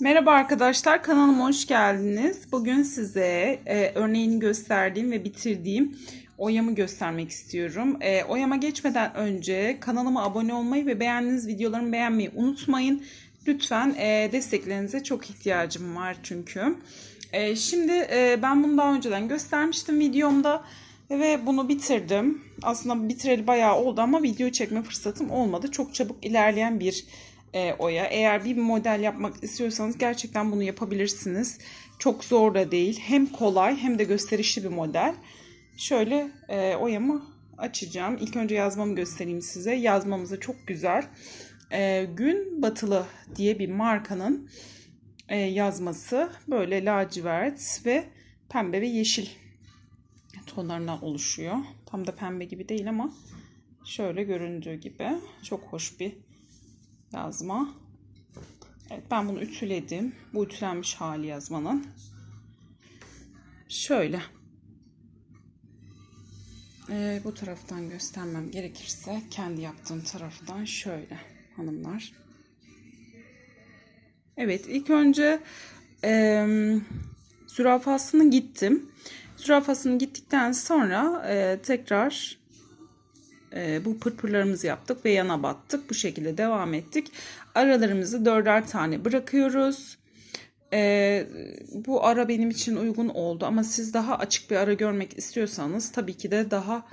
Merhaba arkadaşlar, kanalıma hoş geldiniz. Bugün size e, örneğini gösterdiğim ve bitirdiğim oyamı göstermek istiyorum. E, oyama geçmeden önce kanalıma abone olmayı ve beğendiğiniz videolarımı beğenmeyi unutmayın. Lütfen e, desteklerinize çok ihtiyacım var çünkü. E, şimdi e, ben bunu daha önceden göstermiştim videomda ve bunu bitirdim. Aslında bitireli bayağı oldu ama video çekme fırsatım olmadı. Çok çabuk ilerleyen bir e, oya. Eğer bir model yapmak istiyorsanız gerçekten bunu yapabilirsiniz. Çok zor da değil. Hem kolay hem de gösterişli bir model. Şöyle e, oyamı açacağım. İlk önce yazmamı göstereyim size. Yazmamız da çok güzel. E, Gün Batılı diye bir markanın e, yazması. Böyle lacivert ve pembe ve yeşil tonlarından oluşuyor. Tam da pembe gibi değil ama şöyle göründüğü gibi. Çok hoş bir yazma. Evet ben bunu ütüledim. Bu ütülenmiş hali yazmanın. Şöyle. Ee, bu taraftan göstermem gerekirse kendi yaptığım taraftan şöyle hanımlar. Evet ilk önce e, zürafasını gittim. Zürafasını gittikten sonra e, tekrar e, bu pırpırlarımızı yaptık ve yana battık. Bu şekilde devam ettik. Aralarımızı dörder tane bırakıyoruz. E, bu ara benim için uygun oldu ama siz daha açık bir ara görmek istiyorsanız tabii ki de daha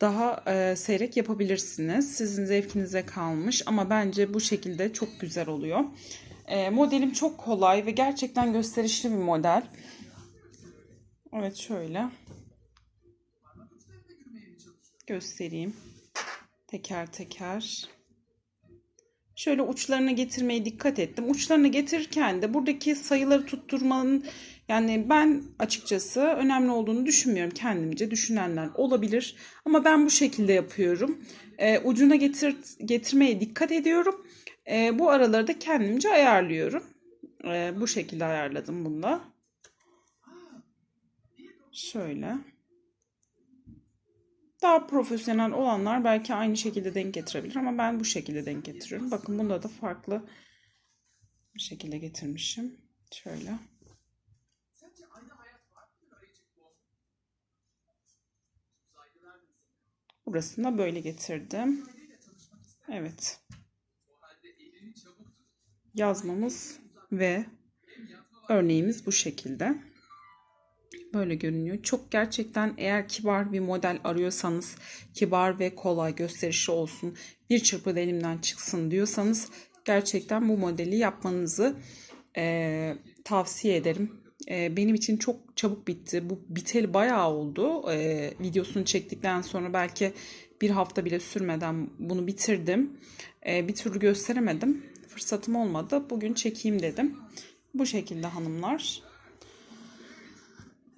daha e, seyrek yapabilirsiniz. Sizin zevkinize kalmış ama bence bu şekilde çok güzel oluyor. E, modelim çok kolay ve gerçekten gösterişli bir model. Evet şöyle göstereyim teker teker. Şöyle uçlarına getirmeye dikkat ettim. Uçlarını getirirken de buradaki sayıları tutturmanın yani ben açıkçası önemli olduğunu düşünmüyorum kendimce. Düşünenler olabilir ama ben bu şekilde yapıyorum. E, ucuna getir, getirmeye dikkat ediyorum. E, bu araları da kendimce ayarlıyorum. E, bu şekilde ayarladım bunda. Şöyle. Daha profesyonel olanlar belki aynı şekilde denk getirebilir ama ben bu şekilde denk getiriyorum. Bakın bunda da farklı bir şekilde getirmişim. Şöyle. Burasını da böyle getirdim. Evet. Yazmamız ve örneğimiz bu şekilde. Böyle görünüyor. Çok gerçekten eğer kibar bir model arıyorsanız, kibar ve kolay gösterişli olsun, bir çırpıda elimden çıksın diyorsanız gerçekten bu modeli yapmanızı e, tavsiye ederim. E, benim için çok çabuk bitti. Bu biteli bayağı oldu. E, videosunu çektikten sonra belki bir hafta bile sürmeden bunu bitirdim. E, bir türlü gösteremedim. Fırsatım olmadı. Bugün çekeyim dedim. Bu şekilde hanımlar.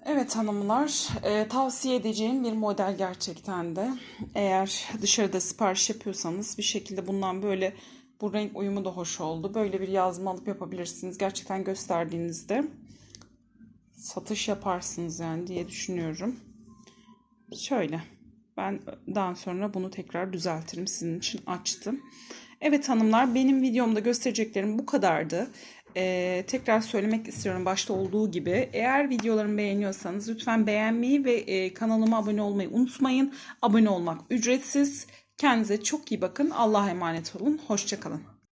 Evet hanımlar, e, tavsiye edeceğim bir model gerçekten de. Eğer dışarıda sipariş yapıyorsanız bir şekilde bundan böyle bu renk uyumu da hoş oldu. Böyle bir yazma alıp yapabilirsiniz. Gerçekten gösterdiğinizde satış yaparsınız yani diye düşünüyorum. Şöyle. Ben daha sonra bunu tekrar düzeltirim. Sizin için açtım. Evet hanımlar benim videomda göstereceklerim bu kadardı. Ee, tekrar söylemek istiyorum başta olduğu gibi. Eğer videolarımı beğeniyorsanız lütfen beğenmeyi ve e, kanalıma abone olmayı unutmayın. Abone olmak ücretsiz. Kendinize çok iyi bakın. Allah'a emanet olun. Hoşçakalın.